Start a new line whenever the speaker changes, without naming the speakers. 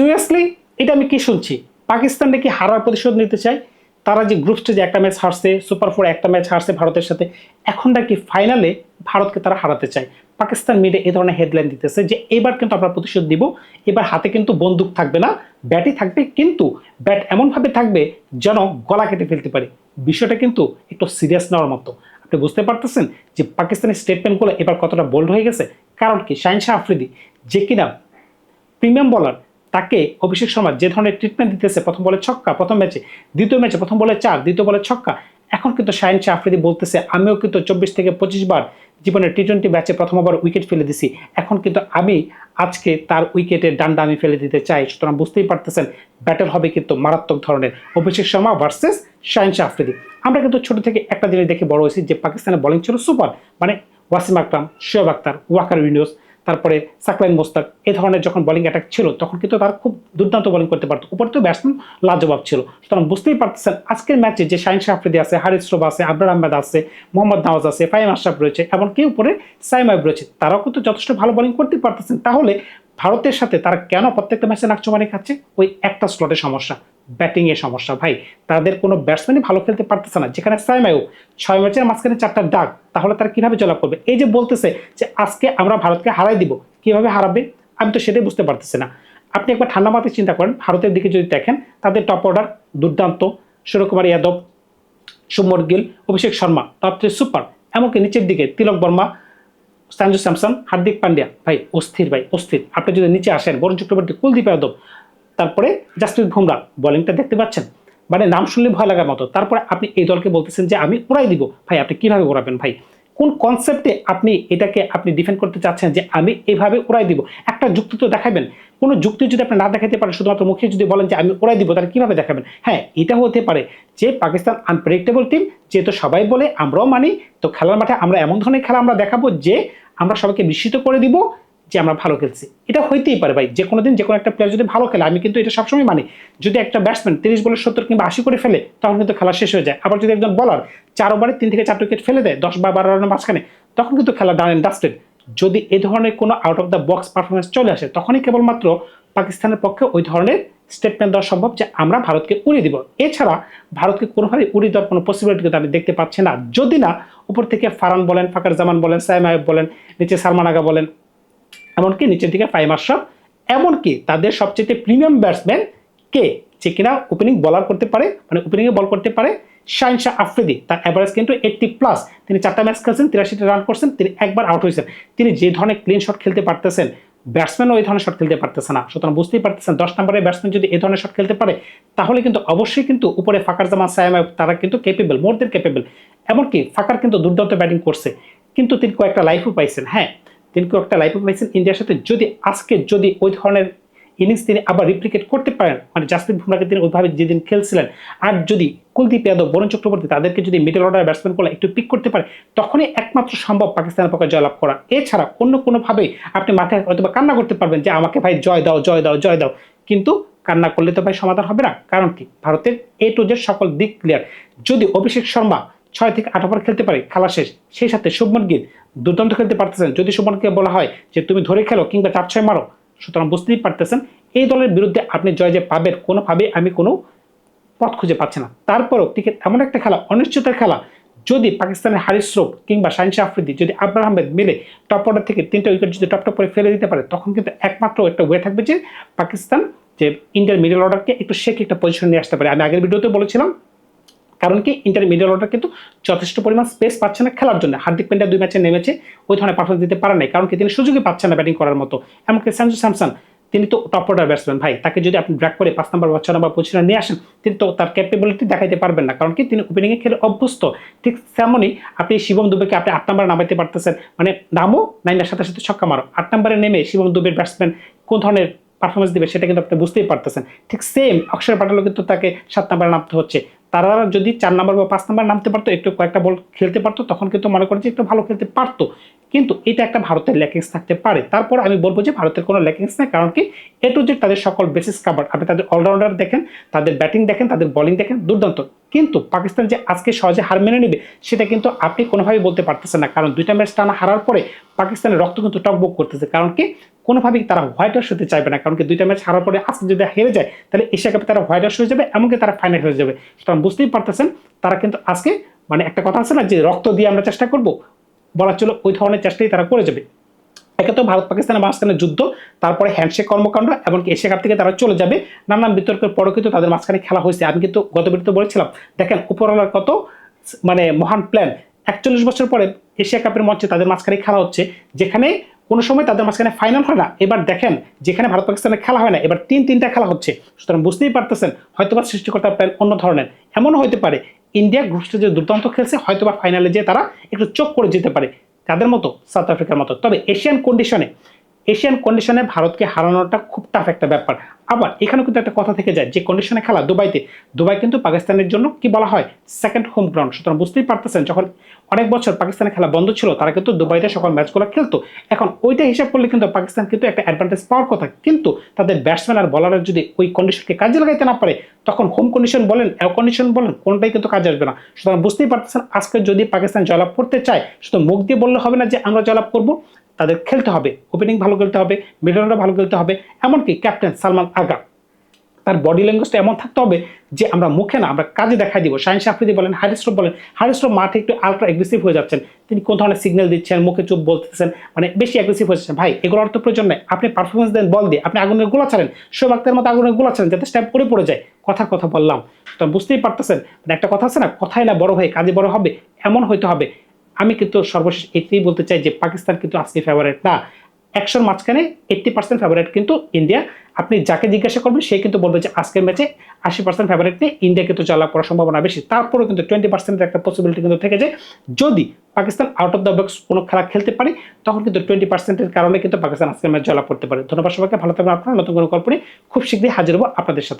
Seriously এটা আমি কি শুনছি? পাকিস্তান নাকি হারার প্রতিশোধ নিতে চায়? তারা যে গ্রুপ স্টেজে একটা ম্যাচ হারছে সুপার ফোর একটা ম্যাচ হারছে ভারতের সাথে এখন নাকি ফাইনালে ভারতকে তারা হারাতে চায়? পাকিস্তান মিডিয়া এই ধরনের হেডলাইন দিতেছে যে এবার কিন্তু আমরা প্রতিশোধ দিব এবার হাতে কিন্তু বন্দুক থাকবে না ব্যাটই থাকবে, কিন্তু ব্যাট এমনভাবে থাকবে যেন গলা কেটে ফেলতে পারে। বিষয়টা কিন্তু একটু সিরিয়াস নেওয়ার মতো। আপনি বুঝতে পারতেছেন যে পাকিস্তানের স্টেটমেন্টগুলো এবার কতটা বোল্ড হয়ে গেছে? কারণ কি? শাহিন শাহ আফ্রিদি যে কিনা প্রিমিয়াম বলার তাকে অভিষেক শর্মা যে ধরনের ট্রিটমেন্ট দিতেছে, প্রথম বলে ছক্কা, প্রথম ম্যাচে, দ্বিতীয় ম্যাচে প্রথম বলে চার, দ্বিতীয় বলে ছক্কা। এখন কিন্তু শাহিন শাহ আফ্রিদি বলতেছে, আমিও কিন্তু চব্বিশ থেকে পঁচিশ বার জীবনের টি টোয়েন্টি ম্যাচে প্রথমবার উইকেট ফেলে দিছি। এখন কিন্তু আমি আজকে তার উইকেটের ডান্ডা আমি ফেলে দিতে চাই। সুতরাং বুঝতেই পারতেছেন ব্যাটেল হবে কিন্তু মারাত্মক ধরনের। অভিষেক শর্মা ভার্সেস শাহিন শাহ আফ্রিদি। আমরা কিন্তু ছোট থেকে একটা জিনিস দেখে বড় হয়েছি যে পাকিস্তানের বোলিং ছিল সুপার মানে ওয়াসিম আকরাম, শোয়েব আক্তার ওয়াকার উইন্ডোজ তারপরে সাকলাইন মোস্তাক এই ধরনের যখন বলিং অ্যাটাক ছিল, তখন কিন্তু তারা খুব দুর্দান্ত বলিং করতে পারতো। উপর তো ব্যাটসম্যান লাজবাব ছিল। সুতরাং বুঝতেই পারতেছেন, আজকের ম্যাচে যে শাহিন শাহ আফ্রিদি আছে, হারিস রোবা আছে, আবরার আহমেদ আছে, মোহাম্মদ নওয়াজ আছে ফাইম আশরাফ রয়েছে এমনকি উপরে সাইম আইব রয়েছে, তারাও কিন্তু যথেষ্ট ভালো বলিং করতে পারতেছেন। তাহলে ভারতের সাথে তারা কেন প্রত্যেকটা ম্যাচে নাকচুমানি খাচ্ছে? ওই একটা স্লটের সমস্যা ব্যাটিং এর সমস্যা। ভাই, তাদের কোনো ব্যাটসম্যানই ভালো খেলতে পারতেছে না। যেখানে সাইম আইব ছয় ম্যাচের মাঝখানে চারটা ডাক তাহলে তারা কীভাবে জলাপ করবে? এই যে বলতেছে যে আজকে আমরা ভারতকে হারাই দিব, কীভাবে হারাবে? আমি তো সেটাই বুঝতে পারতেছি না। আপনি একবার ঠান্ডা মাথায় চিন্তা করেন, ভারতের দিকে যদি দেখেন, তাদের টপ অর্ডার দুর্দান্ত। সূর্যকুমার যাদব সুমর গিল, অভিষেক শর্মা তাতে সুপার এমনকি নিচের দিকে তিলক বর্মা সঞ্জু স্যামসন হার্দিক পান্ডিয়া। ভাই, অস্থির ভাই, অস্থির। আপনি যদি নিচে আসেন, বরুণ চক্রবর্তী, কুলদীপ যাদব, তারপরে জাসপ্রীত বুমরা, বোলিংটা দেখতে পাচ্ছেন? মানে নাম শুনলে ভয় লাগার মতো। তারপরে আপনি এই দলকে বলতেছেন যে আমি উড়াই দিব। ভাই, আপনি কীভাবে উড়াবেন ভাই? কোন কনসেপ্টে আপনি এটাকে আপনি ডিফেন্ড করতে চাচ্ছেন যে আমি এভাবে উড়াই দিব? একটা যুক্তি তো দেখাবেন। কোনো যুক্তি যদি আপনি না দেখাতে পারেন, শুধুমাত্র মুখে যদি বলেন যে আমি উড়াই দিব, তাহলে কীভাবে দেখাবেন? হ্যাঁ এটা হতে পারে যে পাকিস্তান আনপ্রেডিক্টেবল টিম যেহেতু সবাই বলে আমরাও মানি, তো খেলার মাঠে আমরা এমন ধরনের খেলা আমরা দেখাবো যে আমরা সবাইকে বিস্মিত করে দিব যে আমরা ভালো খেলছি। এটা হইতেই পারে ভাই, যে কোনো দিন যে কোনো একটা প্লেয়ার যদি ভালো খেলে, আমি কিন্তু এটা সবসময় মানি, যদি একটা ব্যাটসম্যান তিরিশ বলে সত্তর কিংবা আশি করে ফেলে, তখন কিন্তু খেলা শেষ হয়ে যায়। আবার যদি একজন বলার চার ওভারে তিন থেকে চার উইকেট ফেলে দেয়, দশ বা বারো রানের মাঝখানে, তখন কিন্তু খেলা ডান অ্যান্ড ডাস্টেড যদি এ ধরনের কোনো out of the box performance চলে আসে, তখনই কেবলমাত্র পাকিস্তানের পক্ষে ওই ধরনের স্টেটমেন্ট দেওয়া সম্ভব যে আমরা ভারতকে উড়িয়ে দিব। এছাড়া ভারতকে কোনোভাবে উড়িয়ে দেওয়ার কোনো পসিবিলিটি কিন্তু আমি দেখতে পাচ্ছি না। যদি না, উপর থেকে ফারান বলেন ফাকার জামান বলেন, সাইম আয়ব বলেন, নিচে সালমান আগা বলেন এমনকি নিচের দিকে ফাইম আশরাফ এমনকি তাদের সবচেয়ে প্রিমিয়াম ব্যাটসম্যান কে? যে কিনা ওপেনিং বলার করতে পারে মানে ওপেনিংয়ে বল করতে পারে, শাহিন শাহ আফ্রিদি। তার অ্যাভারেজ কিন্তু এইটটি প্লাস তিনি চারটা ম্যাচ খেলছেন, তিরাশিটা রান করছেন, তিনি একবার আউট হয়েছেন। তিনি যে ধরনের ক্লিন শট খেলতে পারতেছেন ব্যাটসম্যানও এই ধরনের শট খেলতে পারতেছে না। সুতরাং বুঝতেই পারতেছেন, দশ নম্বরের ব্যাটসম্যান যদি এই ধরনের শট খেলতে পারে, তাহলে কিন্তু অবশ্যই কিন্তু উপরে ফাকার জামা সায়াম তারা কিন্তু কেপেবল মোর দেন কেপেবল এমনকি ফাকার কিন্তু দুর্দান্ত ব্যাটিং করছে। কিন্তু তিনি কয়েকটা লাইফও পাইছেন। হ্যাঁ তিনি কয়েকটা লাইফও পাইছেন ইন্ডিয়ার সাথে যদি আজকে যদি ওই ধরনের ইনিংস তিনি আবার রিপ্লিকেট করতে পারেন মানে জাসপ্রীত বুমরাকে তিনি ওইভাবে যেদিন খেলছিলেন, আর যদি কুলদীপ যাদব, বরুণ চক্রবর্তী তাদেরকে যদি মিডল অর্ডার ব্যাটসম্যান করলে একটু পিক করতে পারে, তখনই একমাত্র সম্ভব পাকিস্তানের পক্ষে জয়লাভ করা। এছাড়া অন্য কোনোভাবেই আপনি মাথায় হয়তো বা কান্না করতে পারবেন যে, আমাকে ভাই জয় দাও জয় দাও জয় দাও। কিন্তু কান্না করলে তো ভাই সমাধান হবে না। কারণ কি? ভারতের এ টু জেড সকল দিক ক্লিয়ার যদি অভিষেক শর্মা ছয় থেকে আট ওভার খেলতে পারে, খেলা শেষ, সেই সাথে শুভমন গিল দুর্দান্ত খেলতে পারতেছেন। যদি শুভমনকে বলা হয় যে তুমি ধরে খেলো কিংবা চার ছয় মারো, সুতরাং বুঝতেই পারতেছেন, এই দলের বিরুদ্ধে আপনি জয় যে পাবেন, কোনোভাবেই আমি কোনো পথ খুঁজে পাচ্ছি না। তারপরও ক্রিকেট এমন একটা খেলা অনিশ্চিতের খেলা, যদি পাকিস্তানের হারিস কিংবা শাহিন আফ্রিদি, যদি আব্রাহ আহমেদ মিলে টপ অর্ডার থেকে তিনটা উইকেট যদি টপ টপ করে ফেলে দিতে পারে, তখন কিন্তু একমাত্র একটা ওয়ে থাকবে যে পাকিস্তান, যে ইন্ডিয়ার মিডল অর্ডারকে একটু শেখ একটা পজিশন নিয়ে আসতে পারে। আমি আগের ভিডিওতে বলেছিলাম কারণ কি ইন্টার মিডল অর্ডার কিন্তু যথেষ্ট পরিমাণ স্পেস পাচ্ছে না খেলার জন্য। হার্দিক পান্ডিয়া দুই ম্যাচে নেমেছে, ওই ধরনের পারফরমেন্স দিতে পারে নাই, কারণ কি তিনি সুযোগই পাচ্ছেন না ব্যাটিং করার মতো। এমনকি সঞ্জু স্যামসন তিনি তো টপ অর্ডার ব্যাটসম্যান ভাই, তাকে যদি আপনি ড্র্যাক করে পাঁচ নম্বর বা ছ নম্বর পজিশনে নিয়ে আসেন, তিনি তো তার ক্যাপেবিলিটি দেখাইতে পারবেন না। কারণ কি তিনি ওপেনিংয়ে খেলে অভ্যস্ত। ঠিক তেমনই আপনি শিবম দুবেকে আপনি আট নম্বরে নামাইতে পারতেছেন। মানে নামও নাইনের সাথে সাথে ছক্কা মারো। আট নম্বরে নেমে শিবম দুবের ব্যাটসম্যান কোন ধরনের পারফরমেন্স দিবে সেটা কিন্তু আপনি বুঝতেই পারতেছেন। ঠিক সেম অক্ষর প্যাটেলও কিন্তু তাকে সাত নম্বরে নামতে হচ্ছে। তারা যদি চার নম্বর বা পাঁচ নম্বর নামতে পারতো, একটু কয়েকটা বল খেলতে পারতো, তখন কিন্তু মনে করি যে একটু ভালো খেলতে পারতো। কিন্তু এটা একটা ভারতের ল্যাকিংস থাকতে পারে। তারপর আমি বলব যে ভারতের কোনো ল্যাকিংস নেই, কারণ কি এ টু জেড তাদের সকল বেসিস কাভার আপনি তাদের অলরাউন্ডার দেখেন, তাদের ব্যাটিং দেখেন, তাদের বলিং দেখেন, দুর্দান্ত। কিন্তু পাকিস্তান যে আজকে সহজে হার মেনে নেবে, সেটা কিন্তু আপনি কোনোভাবেই বলতে পারতেছেন না। কারণ দুইটা ম্যাচ টানা হারার পরে পাকিস্তানের রক্ত কিন্তু টকবক করতেছে। কারণ কি কোনোভাবেই তারা হোয়াইট হাউস হতে চাইবে না, কারণ কি দুইটা ম্যাচ হারার পরে আজকে যদি হেরে যায়, তাহলে এশিয়া কাপে তারা হোয়াইট হাউস হয়ে যাবে, এমনকি তারা ফাইনাল হয়ে যাবে। সুতরাং বুঝতেই পারতেছেন, তারা কিন্তু আজকে মানে একটা কথা আছে না, যে রক্ত দিয়ে আমরা চেষ্টা করব বলা চলো ওই ধরনের চেষ্টাই তারা করে যাবে। একে তো ভারত পাকিস্তানের মাঝখানে যুদ্ধ, তারপরে হ্যান্ডশেক কর্মকাণ্ড, এমনকি এশিয়া কাপ থেকে তারা চলে যাবে। নানান বিতর্কের পরও কিন্তু তাদের মাঝখানে খেলা হয়েছে। আমি কিন্তু গত ভিডিওতে বলেছিলাম, দেখেন উপরওয়ালার কত মানে মহান প্ল্যান একচল্লিশ বছর পরে এশিয়া কাপের মঞ্চে তাদের মাঝখানে খেলা হচ্ছে, যেখানে কোনো সময় তাদের মাঝখানে ফাইনাল হয় না। এবার দেখেন, যেখানে ভারত পাকিস্তানের খেলা হয় না, এবার তিন তিনটা খেলা হচ্ছে। সুতরাং বুঝতেই পারতেছেন, হয়তোবা সৃষ্টিকর্তার প্ল্যান অন্য ধরনের। এমনও হতে পারে, ইন্ডিয়া গ্রুপ স্টেজে দুর্দান্ত খেলছে, হয়তোবা ফাইনালে যেয়ে তারা একটু চোখ করে যেতে পারে, তাদের মতো সাউথ আফ্রিকার মতো। তবে এশিয়ান কন্ডিশনে এশিয়ান কন্ডিশনে ভারতকে হারানোটা খুব টাফ একটা ব্যাপার। আবার এখানে কিন্তু একটা কথা থেকে যায়, যে কন্ডিশনে খেলা দুবাইতে, দুবাই কিন্তু পাকিস্তানের জন্য কি বলা হয় সেকেন্ড হোম গ্রাউন্ড সুতরাং বুঝতেই পারতেছেন, যখন অনেক বছর পাকিস্তানের খেলা বন্ধ ছিল, তারা কিন্তু দুবাইতে সকল ম্যাচগুলো খেলতো। এখন ওইটা হিসাব করলে কিন্তু পাকিস্তান কিন্তু একটা অ্যাডভান্টেজ পাওয়ার কথা। কিন্তু তাদের ব্যাটসম্যান আর বলারের যদি ওই কন্ডিশনকে কাজে লাগাইতে না পারে, তখন হোম কন্ডিশন বলেন এয়ার কন্ডিশন বলেন, কোনটাই কিন্তু কাজে আসবে না। সুতরাং বুঝতেই পারতেছেন, আজকে যদি পাকিস্তান জয়লাভ করতে চায়, শুধু মুখ দিয়ে বললে হবে না যে আমরা জয়লাভ করব তাদের খেলতে হবে। ওপেনিং ভালো খেলতে হবে অর্ডার ভালো খেলতে হবে, এমনকি ক্যাপ্টেন সালমান আগা তার বডি ল্যাঙ্গুয়েজটা এমন থাকতে হবে যে আমরা মুখে না, আমরা কাজে দেখাই দিব। শাহিন আফ্রিদি বলেন হারিস্রফ বলেন হারিস্রফ মাঠে একটু আলট্রা এগ্রেসিভ হয়ে যাচ্ছেন। তিনি কোন ধরনের সিগন্যাল দিচ্ছেন, মুখে চুপ বলতেছেন মানে বেশি অ্যাগ্রেসিভ হয়ে যাচ্ছেন। ভাই, এগুলোর তো প্রয়োজন নেই। আপনি পারফরমেন্স দেন বল দিয়ে। আপনি আগুনের গোলা ছাড়েন শোভ আক্তারের মতো আগুনের গোলা ছাড়েন, যাতে স্ট্যাপ করে পড়ে যায়। কথার কথা বললাম। তো বুঝতেই পারতেছেন মানে একটা কথা আছে না, কথাই না বড় ভাই কাজে বড় হবে, এমন হইতে হবে। আমি কিন্তু সর্বশেষ এটাই বলতে চাই যে পাকিস্তান কিন্তু আজকে ফেভারিট না। একশোর মাঝখানে এইট্টি পার্সেন্ট ফেভারিট কিন্তু ইন্ডিয়া। আপনি যাকে জিজ্ঞাসা করবেন, সে কিন্তু বলবে যে আজকের ম্যাচে আশি পার্সেন্ট ফেভারিট নিয়ে ইন্ডিয়া কিন্তু জয়লাভ করার সম্ভাবনা বেশি। তারপরেও কিন্তু টোয়েন্টি পার্সেন্টের একটা পসিবিলিটি কিন্তু থেকে যায়। যদি Pakistan out of the box কোনো খেলা খেলতে পারে, তখন কিন্তু টোয়েন্টি পার্সেন্টের কারণে কিন্তু পাকিস্তান আজকের ম্যাচ জয়লাভ করতে পারে। ধন্যবাদ সবাইকে, ভালো থাকবেন আপনারা। নতুন কোনো গল্প নিয়ে খুব শীঘ্রই হাজির হব আপনাদের সাথে।